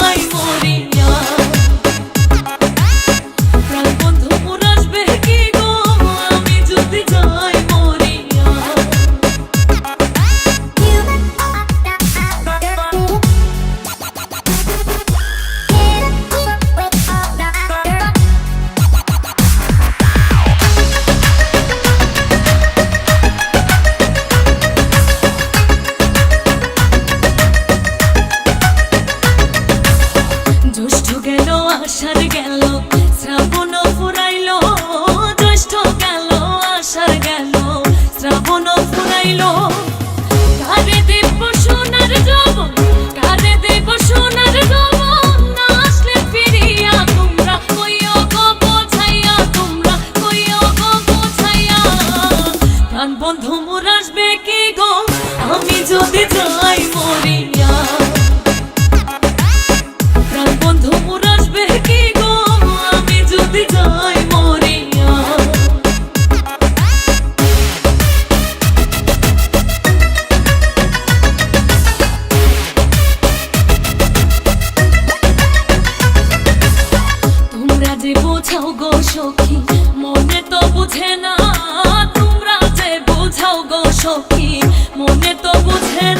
爱我。বোঝাও গো সখী, মনে তো বুঝে না, তোমরা যে বোঝাও গো সখী, মনে তো বুঝে না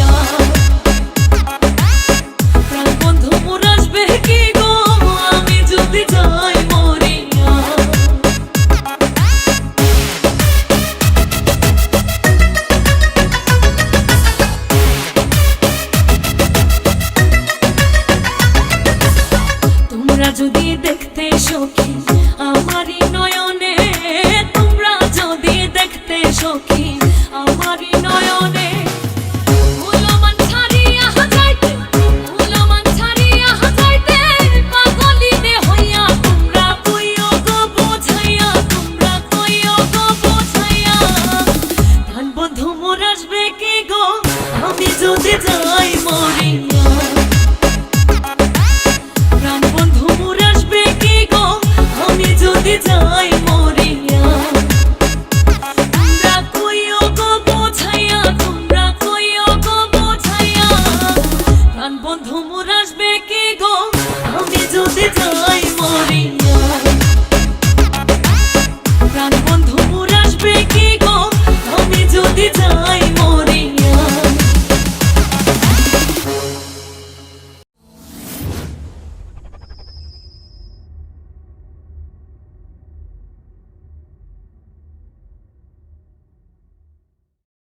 দেখতে সখী আমারই নয়নে তোমরা যদি দেখতে সখী আমারই নয়নে